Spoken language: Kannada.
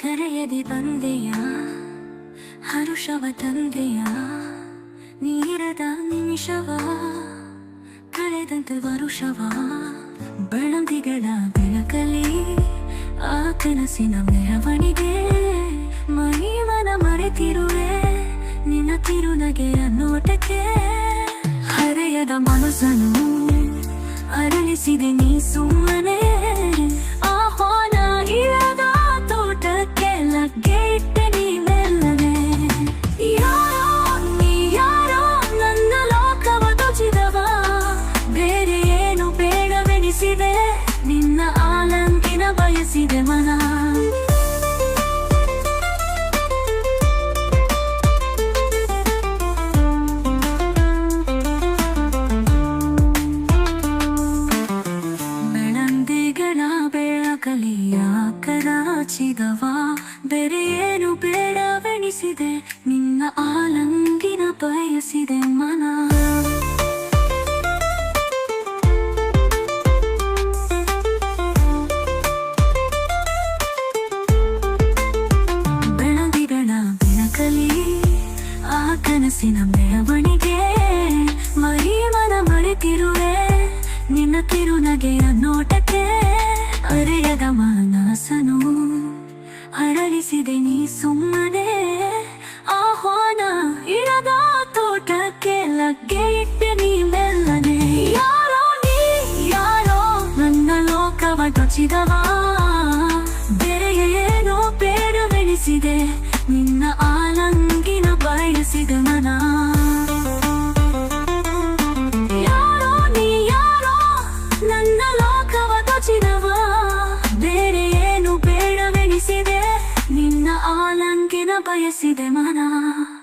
ಕರೆಯದೆ ಬಂದೆಯ ಹರುಷವ ತಂದೆಯ, ನೀರದ ನಿಮಿಷವ, ಕಳೆದಂತೆ ವರುಷವ, ಬೆಳದಿಗಳ ಬೆಳಕಲಿ ಆ ಕನಸಿನ ಮೆರವಣಿಗೆ, ಮಹಿಮನ ಮರೆತಿರುವೆ, ನಿನ್ನ ತಿರುನಗೆಯ ನೋಟಕ್ಕೆ ಹರೆಯದ ಮನಸ್ಸನ್ನು ಅರಳಿಸಿದೆ ನೀಸು ಬೇಡವೆನಿಸಿದೆ ನಿನ್ನ ಆಲಂಕಿನ ಬಯಸಿದೆ ಮನ. ಬೆಳಂದಿಗಳ ಬೆಳಕಲಿಯ ಕರಾಚಿದವ ಬೇರೆ ಏನು ಬೇಡವೆನಿಸಿದೆ? ಕನಸಿನ ಮೆರವಣಿಗೆ ಮಹಿಮನ ಮರೆತಿರುವೆ, ನಿನ್ನ ತಿರುನಗೆಯ ನೋಟಕ್ಕೆ ಅರೆಯದ ಮನಸನು. ಅರಳಿಸಿದೆ ನೀ ಸುಮ್ಮನೆ, ಆಹ್ವಾನ ಇರದ ತೋಟಕ್ಕೆ ಲಗ್ಗೆ ಇಟ್ಟೆ ನೀ ಮೆಲ್ಲನೆ. ಯಾರೋ ನೀ, ಯಾರೋ ನನ್ನ ಲೋಕವ ದೊಚಿದವ. ಏನು ಬೇಡವೆನಿಸಿದೆ ನಿನ್ನ ಆಲಂಗಿನ ಬಯಸಿದೆ ಮನ